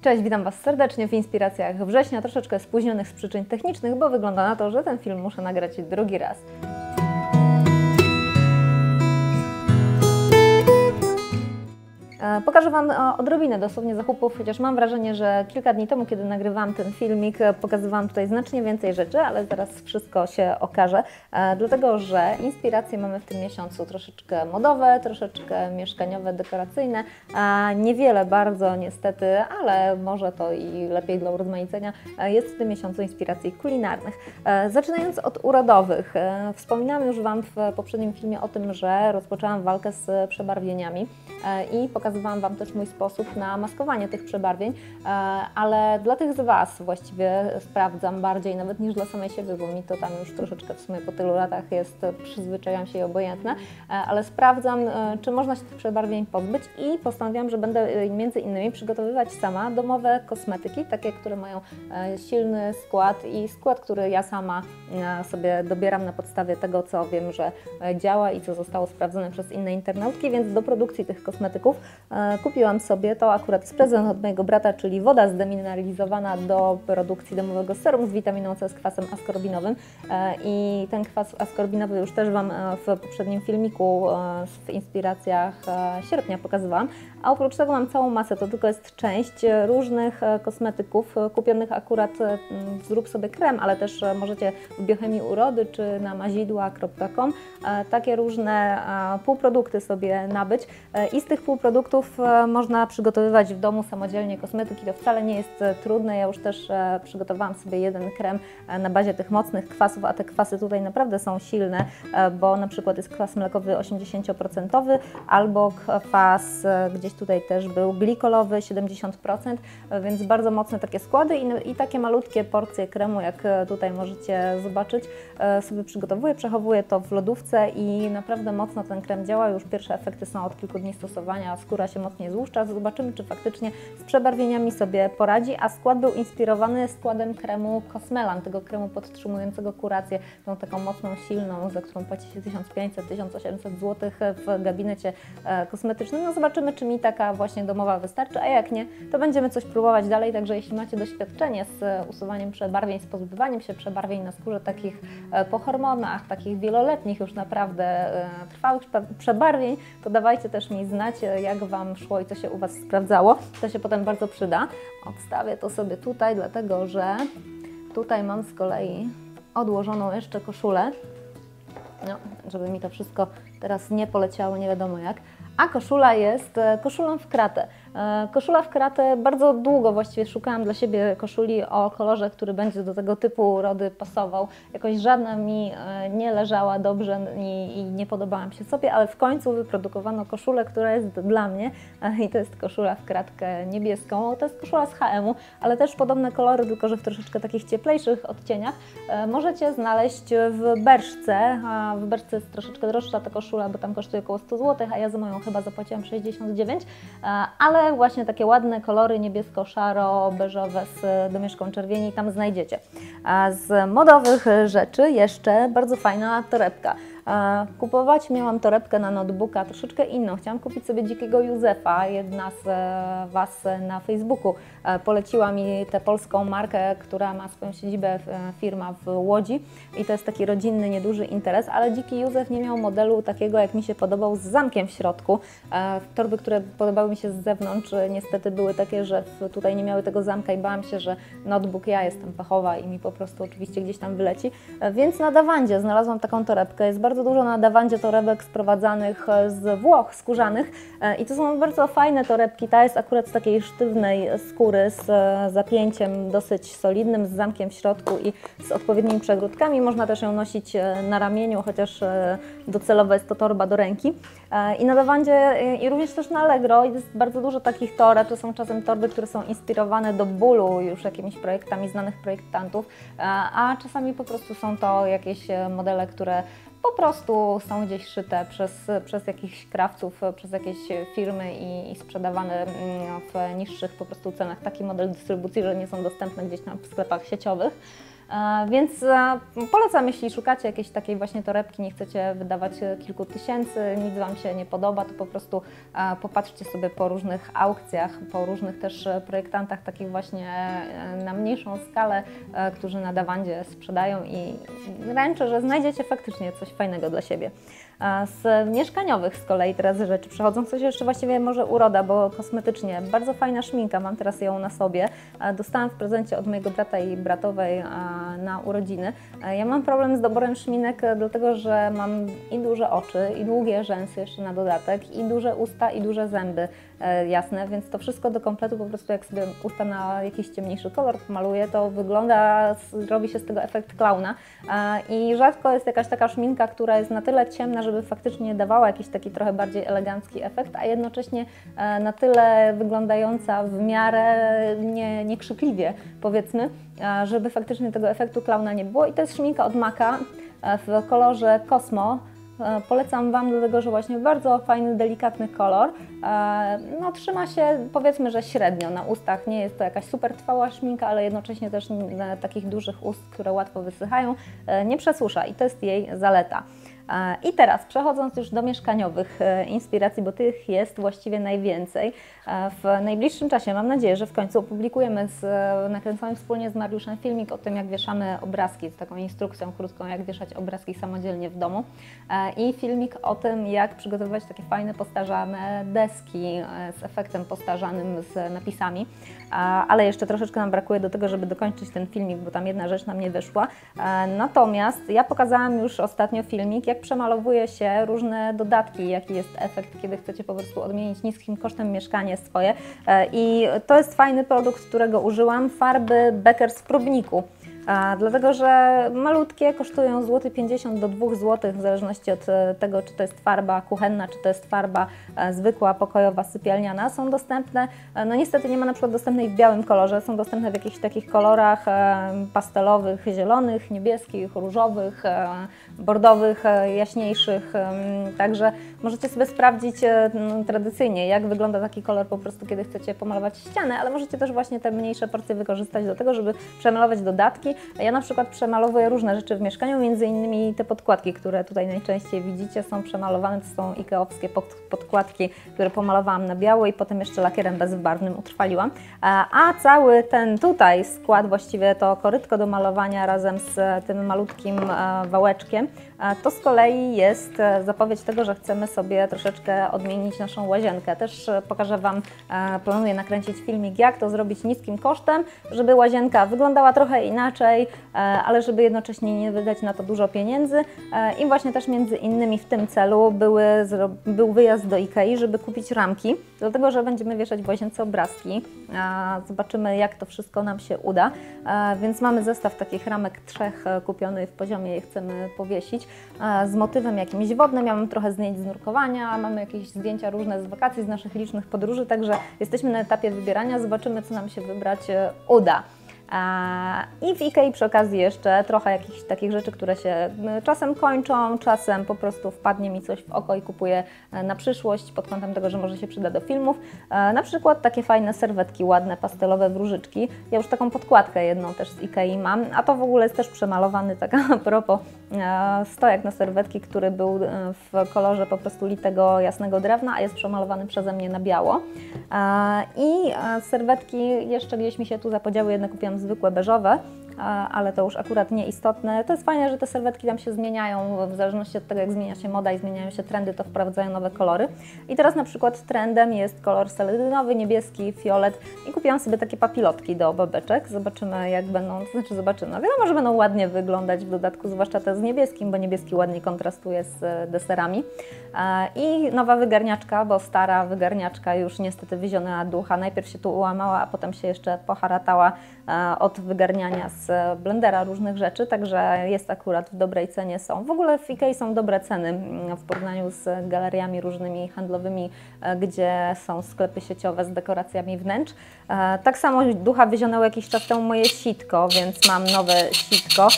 Cześć, witam Was serdecznie w Inspiracjach Września, troszeczkę spóźnionych z przyczyn technicznych, bo wygląda na to, że ten film muszę nagrać drugi raz. Pokażę Wam e, odrobinę dosłownie zakupów, chociaż mam wrażenie, że kilka dni temu, kiedy nagrywałam ten filmik, e, pokazywałam tutaj znacznie więcej rzeczy, ale zaraz wszystko się okaże, dlatego że inspiracje mamy w tym miesiącu troszeczkę modowe, troszeczkę mieszkaniowe, dekoracyjne, niewiele bardzo niestety, ale może to i lepiej dla urozmaicenia, jest w tym miesiącu inspiracji kulinarnych. Zaczynając od urodowych, wspominałam już Wam w poprzednim filmie o tym, że rozpoczęłam walkę z przebarwieniami i pokazałam pokazywałam Wam też mój sposób na maskowanie tych przebarwień, e, ale dla tych z Was właściwie sprawdzam bardziej nawet niż dla samej siebie, bo mi to tam już troszeczkę w sumie po tylu latach jest, przyzwyczajam się i obojętne, e, ale sprawdzam, e, czy można się tych przebarwień pozbyć i postanowiłam, że będę między innymi przygotowywać sama domowe kosmetyki, takie, które mają silny skład i skład, który ja sama sobie dobieram na podstawie tego, co wiem, że działa i co zostało sprawdzone przez inne internautki, więc do produkcji tych kosmetyków kupiłam sobie, to akurat z prezent od mojego brata, czyli woda zdemineralizowana do produkcji domowego serum z witaminą C z kwasem askorbinowym e, i ten kwas askorbinowy już też Wam e, w poprzednim filmiku w inspiracjach sierpnia pokazywałam, a oprócz tego mam całą masę, to tylko jest część różnych kosmetyków kupionych akurat w Zrób sobie krem, ale też możecie w Biochemii Urody czy na mazidła.com takie różne półprodukty sobie nabyć i z tych półproduktów produktów e, można przygotowywać w domu samodzielnie kosmetyki. To wcale nie jest e, trudne. Ja już też e, przygotowałam sobie jeden krem na bazie tych mocnych kwasów, a te kwasy tutaj naprawdę są silne, bo na przykład jest kwas mlekowy 80% albo kwas gdzieś tutaj też był glikolowy 70%, więc bardzo mocne takie składy i, i takie malutkie porcje kremu, jak tutaj możecie zobaczyć, sobie przygotowuję, przechowuję to w lodówce i naprawdę mocno ten krem działa. Już pierwsze efekty są od kilku dni stosowania, skóra się mocniej złuszcza. Zobaczymy, czy faktycznie z przebarwieniami sobie poradzi, a skład był inspirowany składem kremu Cosmelan, tego kremu podtrzymującego kurację, tą taką mocną, silną, za którą płaci się 1500-1800 zł w gabinecie e, kosmetycznym. No zobaczymy, czy mi taka właśnie domowa wystarczy, a jak nie, to będziemy coś próbować dalej, także jeśli macie doświadczenie z usuwaniem przebarwień, z pozbywaniem się przebarwień na skórze takich e, po hormonach, takich wieloletnich już naprawdę e, trwałych przebarwień, to dawajcie też mi znać, jak Wam Wam szło i co się u Was sprawdzało. To się potem bardzo przyda. Odstawię to sobie tutaj, dlatego że tutaj mam z kolei odłożoną jeszcze koszulę. No, żeby mi to wszystko teraz nie poleciało, nie wiadomo jak. A koszula jest e, koszulą w kratę. E, koszula w kratę bardzo długo właściwie szukałam dla siebie koszuli o kolorze, który będzie do tego typu urody pasował. Jakoś żadna mi e, nie leżała dobrze i, nie podobała mi się sobie, ale w końcu wyprodukowano koszulę, która jest dla mnie i to jest koszula w kratkę niebieską. To jest koszula z HM-u, ale też podobne kolory, tylko że w troszeczkę takich cieplejszych odcieniach możecie znaleźć w Berszce. W Berszce jest troszeczkę droższa ta koszula, bo tam kosztuje około 100 zł, a ja za moją chyba zapłaciłam 69, e, ale właśnie takie ładne kolory niebiesko-szaro-beżowe z domieszką czerwieni tam znajdziecie. A z modowych rzeczy jeszcze bardzo fajna torebka. Kupować miałam torebkę na notebooka troszeczkę inną. Chciałam kupić sobie dzikiego Józefa. Jedna z e, Was na Facebooku e, poleciła mi tę polską markę, która ma swoją siedzibę, e, firma w Łodzi i to jest taki rodzinny, nieduży interes, ale dziki Józef nie miał modelu takiego, jak mi się podobał, z zamkiem w środku. Torby, które podobały mi się z zewnątrz, niestety były takie, że tutaj nie miały tego zamka i bałam się, że notebook, ja jestem pechowa i mi po prostu oczywiście gdzieś tam wyleci. Więc na Dawandzie znalazłam taką torebkę, jest bardzo bardzo dużo na Dawandzie torebek sprowadzanych e, z Włoch skórzanych e, i to są bardzo fajne torebki. Ta jest akurat z takiej sztywnej skóry z e, zapięciem dosyć solidnym, z zamkiem w środku i z odpowiednimi przegródkami. Można też ją nosić na ramieniu, chociaż docelowo jest to torba do ręki. I na Dawandzie i również też na Allegro jest bardzo dużo takich toreb. To są czasem torby, które są inspirowane do bólu już jakimiś projektami znanych projektantów, a czasami po prostu są to jakieś modele, które po prostu są gdzieś szyte przez, przez jakichś krawców, przez jakieś firmy i, i sprzedawane mm, w niższych po prostu cenach. Taki model dystrybucji, że nie są dostępne gdzieś tam w sklepach sieciowych. Więc polecam, jeśli szukacie jakiejś takiej właśnie torebki, nie chcecie wydawać kilku tysięcy, nic Wam się nie podoba, to po prostu popatrzcie sobie po różnych aukcjach, po różnych też projektantach takich właśnie na mniejszą skalę, którzy na Dawandzie sprzedają i ręczę, że znajdziecie faktycznie coś fajnego dla siebie. Z mieszkaniowych z kolei teraz rzeczy przechodzą, coś jeszcze właściwie może uroda, bo kosmetycznie bardzo fajna szminka, mam teraz ją na sobie. Dostałam w prezencie od mojego brata i bratowej na urodziny. Ja mam problem z doborem szminek, dlatego że mam i duże oczy, i długie rzęsy jeszcze na dodatek, i duże usta, i duże zęby e, jasne, więc to wszystko do kompletu po prostu jak sobie usta na jakiś ciemniejszy kolor pomaluję, to wygląda, robi się z tego efekt klauna. I rzadko jest jakaś taka szminka, która jest na tyle ciemna, żeby faktycznie dawała jakiś taki trochę bardziej elegancki efekt, a jednocześnie e, na tyle wyglądająca w miarę nie, niekrzykliwie, powiedzmy, żeby faktycznie tego efektu klauna nie było. I to jest szminka od Maka e, w kolorze Cosmo. E, polecam Wam do tego, że właśnie bardzo fajny, delikatny kolor. No, trzyma się powiedzmy, że średnio na ustach. Nie jest to jakaś super trwała szminka, ale jednocześnie też takich dużych ust, które łatwo wysychają, nie przesusza i to jest jej zaleta. I teraz przechodząc już do mieszkaniowych e, inspiracji, bo tych jest właściwie najwięcej. E, w najbliższym czasie mam nadzieję, że w końcu opublikujemy z, e, nakręcony wspólnie z Mariuszem filmik o tym, jak wieszamy obrazki, z taką instrukcją krótką, jak wieszać obrazki samodzielnie w domu i filmik o tym, jak przygotowywać takie fajne postarzane deski z efektem postarzanym z napisami. Ale jeszcze troszeczkę nam brakuje do tego, żeby dokończyć ten filmik, bo tam jedna rzecz nam nie wyszła. Natomiast ja pokazałam już ostatnio filmik, jak przemalowuje się różne dodatki, jaki jest efekt, kiedy chcecie po prostu odmienić niskim kosztem mieszkanie swoje. E, I to jest fajny produkt, którego użyłam, farby Beckers w próbniku. Dlatego, że malutkie kosztują złoty 50 do 2 zł w zależności od e, tego, czy to jest farba kuchenna, czy to jest farba e, zwykła, pokojowa, sypialniana. Są dostępne, e, no niestety nie ma na przykład dostępnej w białym kolorze, są dostępne w jakichś takich kolorach pastelowych, zielonych, niebieskich, różowych, bordowych, jaśniejszych. Także możecie sobie sprawdzić tradycyjnie, jak wygląda taki kolor po prostu, kiedy chcecie pomalować ścianę, ale możecie też właśnie te mniejsze porcje wykorzystać do tego, żeby przemalować dodatki ja na przykład przemalowuję różne rzeczy w mieszkaniu, między innymi te podkładki, które tutaj najczęściej widzicie, są przemalowane, to są ikeowskie podkładki, które pomalowałam na biało i potem jeszcze lakierem bezbarwnym utrwaliłam. A cały ten tutaj skład, właściwie to korytko do malowania razem z tym malutkim e, wałeczkiem, to z kolei jest e, zapowiedź tego, że chcemy sobie troszeczkę odmienić naszą łazienkę. Też e, pokażę Wam, planuję nakręcić filmik, jak to zrobić niskim kosztem, żeby łazienka wyglądała trochę inaczej, E, ale żeby jednocześnie nie wydać na to dużo pieniędzy. E, I właśnie też między innymi w tym celu były, był wyjazd do Ikei, żeby kupić ramki, dlatego że będziemy wieszać w łazience obrazki. Zobaczymy, jak to wszystko nam się uda. E, więc mamy zestaw takich ramek trzech kupiony w poziomie je chcemy powiesić z motywem jakimś wodnym. Ja mam trochę zdjęć z nurkowania, mamy jakieś zdjęcia różne z wakacji, z naszych licznych podróży, także jesteśmy na etapie wybierania. Zobaczymy, co nam się wybrać uda. I w IKEA przy okazji jeszcze trochę jakichś takich rzeczy, które się czasem kończą, czasem po prostu wpadnie mi coś w oko i kupuję e, na przyszłość pod kątem tego, że może się przyda do filmów. E, na przykład takie fajne serwetki, ładne, pastelowe wróżyczki. Ja już taką podkładkę jedną też z IKEA mam, a to w ogóle jest też przemalowany, tak a propos, e, stojak na serwetki, który był w kolorze po prostu litego jasnego drewna, a jest przemalowany przeze mnie na biało. I serwetki jeszcze gdzieś mi się tu zapodziały, jedne kupiłam zwykłe beżowe, ale to już akurat nieistotne. To jest fajne, że te serwetki tam się zmieniają, w zależności od tego, jak zmienia się moda i zmieniają się trendy, to wprowadzają nowe kolory. I teraz na przykład trendem jest kolor seledynowy, niebieski, fiolet i kupiłam sobie takie papilotki do babeczek. Zobaczymy, jak będą, to znaczy zobaczymy. No wiadomo, że będą ładnie wyglądać w dodatku, zwłaszcza te z niebieskim, bo niebieski ładnie kontrastuje z e, deserami. I nowa wygarniaczka, bo stara wygarniaczka już niestety wyziona ducha. Najpierw się tu ułamała, a potem się jeszcze poharatała e, od wygarniania z blendera różnych rzeczy, także jest akurat w dobrej cenie są. W ogóle w IKEA są dobre ceny mm, w porównaniu z galeriami różnymi handlowymi, e, gdzie są sklepy sieciowe z dekoracjami wnętrz. E, tak samo ducha wyzionęło jakiś czas temu moje sitko, więc mam nowe sitko.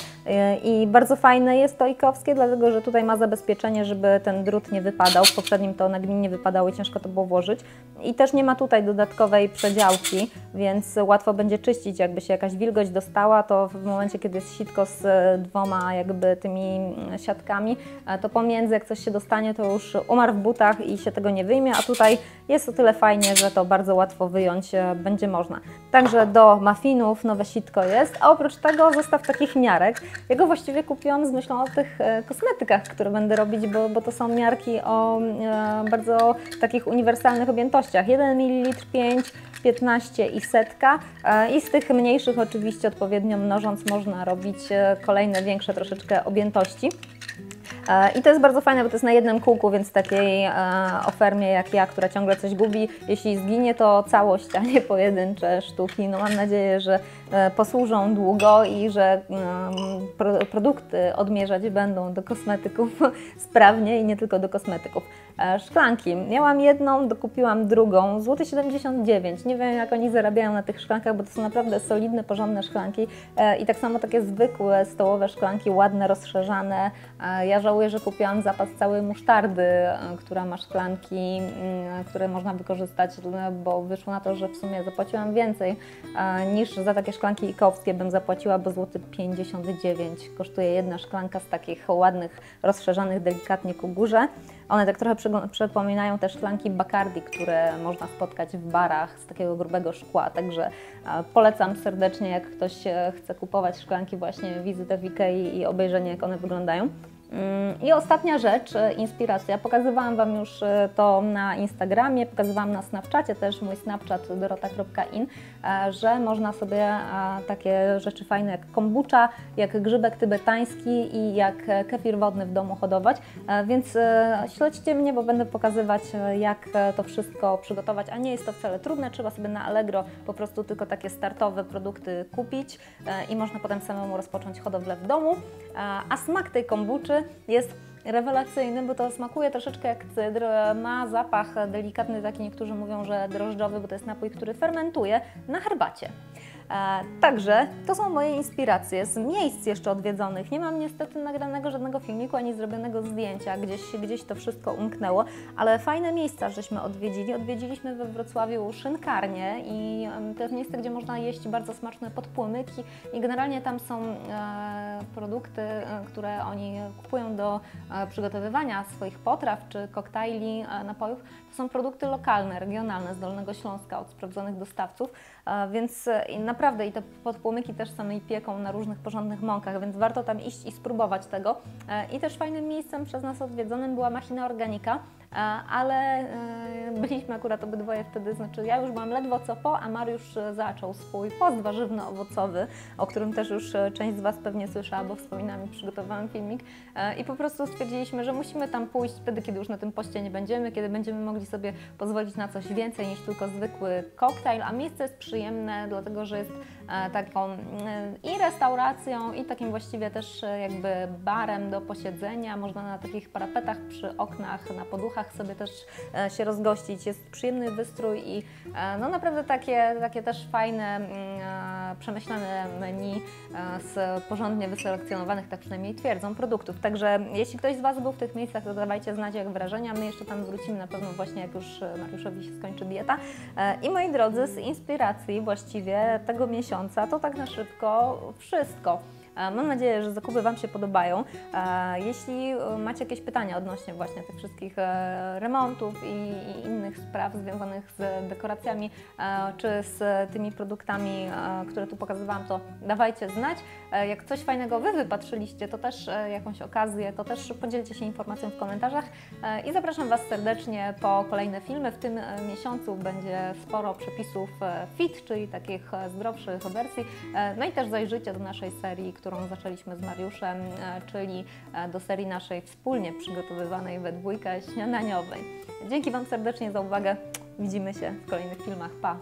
I bardzo fajne jest to ikowskie, dlatego że tutaj ma zabezpieczenie, żeby ten drut nie wypadał. W poprzednim to na gminie wypadało i ciężko to było włożyć. I też nie ma tutaj dodatkowej przedziałki, więc łatwo będzie czyścić. Jakby się jakaś wilgoć dostała, to w momencie, kiedy jest sitko z dwoma jakby tymi siatkami, to pomiędzy jak coś się dostanie, to już umarł w butach i się tego nie wyjmie, a tutaj jest o tyle fajnie, że to bardzo łatwo wyjąć e, będzie można. Także do muffinów nowe sitko jest, a oprócz tego zestaw takich miarek. Ja go właściwie kupiłam z myślą o tych e, kosmetykach, które będę robić, bo, bo to są miarki o e, bardzo takich uniwersalnych objętościach. 1 ml 5 15 i setka. I z tych mniejszych oczywiście odpowiednio mnożąc można robić kolejne większe troszeczkę objętości. E, I to jest bardzo fajne, bo to jest na jednym kółku, więc takiej e, ofermie jak ja, która ciągle coś gubi, jeśli zginie to całość, a nie pojedyncze sztuki. No mam nadzieję, że e, posłużą długo i że produkty odmierzać będą do kosmetyków sprawnie i nie tylko do kosmetyków. Szklanki. Miałam jedną, dokupiłam drugą, złoty 79. Nie wiem jak oni zarabiają na tych szklankach, bo to są naprawdę solidne, porządne szklanki i tak samo takie zwykłe stołowe szklanki, ładne, rozszerzane. Ja żałuję, że kupiłam zapas całej musztardy, e, która ma szklanki, które można wykorzystać, bo wyszło na to, że w sumie zapłaciłam więcej e, niż za takie szklanki ikowskie bym zapłaciła, bo złoty 59 kosztuje jedna szklanka z takich ładnych, rozszerzanych delikatnie ku górze. One tak trochę przypominają te szklanki Bacardi, które można spotkać w barach z takiego grubego szkła, także e, polecam serdecznie, jak ktoś chce kupować szklanki, właśnie wizytę w Ikei i obejrzenie, jak one wyglądają. Mm, I ostatnia rzecz, e, inspiracja. Pokazywałam Wam już e, to na Instagramie, pokazywałam na Snapchacie też, mój Snapchat dorota.in, e, że można sobie takie rzeczy fajne jak kombucha, jak grzybek tybetański i jak kefir wodny w domu hodować. Więc śledźcie mnie, bo będę pokazywać jak to wszystko przygotować, a nie jest to wcale trudne. Trzeba sobie na Allegro po prostu tylko takie startowe produkty kupić i można potem samemu rozpocząć hodowlę w domu. A smak tej kombuczy jest rewelacyjny, bo to smakuje troszeczkę jak cydr, ma zapach delikatny, taki niektórzy mówią, że drożdżowy, bo to jest napój, który fermentuje na herbacie. E, także to są moje inspiracje z miejsc jeszcze odwiedzonych. Nie mam niestety nagranego żadnego filmiku ani zrobionego zdjęcia, gdzieś, gdzieś to wszystko umknęło, ale fajne miejsca żeśmy odwiedzili. Odwiedziliśmy we Wrocławiu szynkarnię i to jest miejsce, gdzie można jeść bardzo smaczne podpłomyki i generalnie tam są e, produkty, e, które oni kupują do przygotowywania swoich potraw czy koktajli, napojów. To są produkty lokalne, regionalne z Dolnego Śląska od sprawdzonych dostawców, więc naprawdę naprawdę i te podpłomyki też samej pieką na różnych porządnych mąkach, więc warto tam iść i spróbować tego. E, I też fajnym miejscem przez nas odwiedzonym była machina organika, E, ale e, byliśmy akurat obydwoje wtedy, znaczy ja już byłam ledwo co po, a Mariusz e, zaczął swój post warzywno-owocowy, o którym też już część z Was pewnie słyszała, bo wspominam i przygotowałam filmik. I po prostu stwierdziliśmy, że musimy tam pójść wtedy, kiedy już na tym poście nie będziemy, kiedy będziemy mogli sobie pozwolić na coś więcej niż tylko zwykły koktajl, a miejsce jest przyjemne, dlatego że jest taką i restauracją, i takim właściwie też jakby barem do posiedzenia, można na takich parapetach przy oknach, na poduchach sobie też e, się rozgościć. Jest przyjemny wystrój i e, no naprawdę takie, takie też fajne, mm, e, przemyślane menu z porządnie wyselekcjonowanych, tak przynajmniej twierdzą, produktów. Także jeśli ktoś z Was był w tych miejscach, to dawajcie znać jak wrażenia. My jeszcze tam wrócimy na pewno właśnie jak już Mariuszowi się skończy dieta. I moi drodzy, z inspiracji właściwie tego miesiąca to tak na szybko wszystko. E, mam nadzieję, że zakupy Wam się podobają. E, jeśli e, macie jakieś pytania odnośnie właśnie tych wszystkich remontów i innych spraw związanych z dekoracjami czy z tymi produktami, które tu pokazywałam, to dawajcie znać. Jak coś fajnego Wy wypatrzyliście, to też jakąś okazję, to też podzielcie się informacją w komentarzach i zapraszam Was serdecznie po kolejne filmy. W tym miesiącu będzie sporo przepisów fit, czyli takich zdrowszych wersji. No i też zajrzyjcie do naszej serii, którą zaczęliśmy z Mariuszem, e, czyli e, do serii naszej wspólnie przygotowywanej we dwójkę śniadaniowej. Dzięki Wam serdecznie za uwagę. Widzimy się w kolejnych filmach. Pa!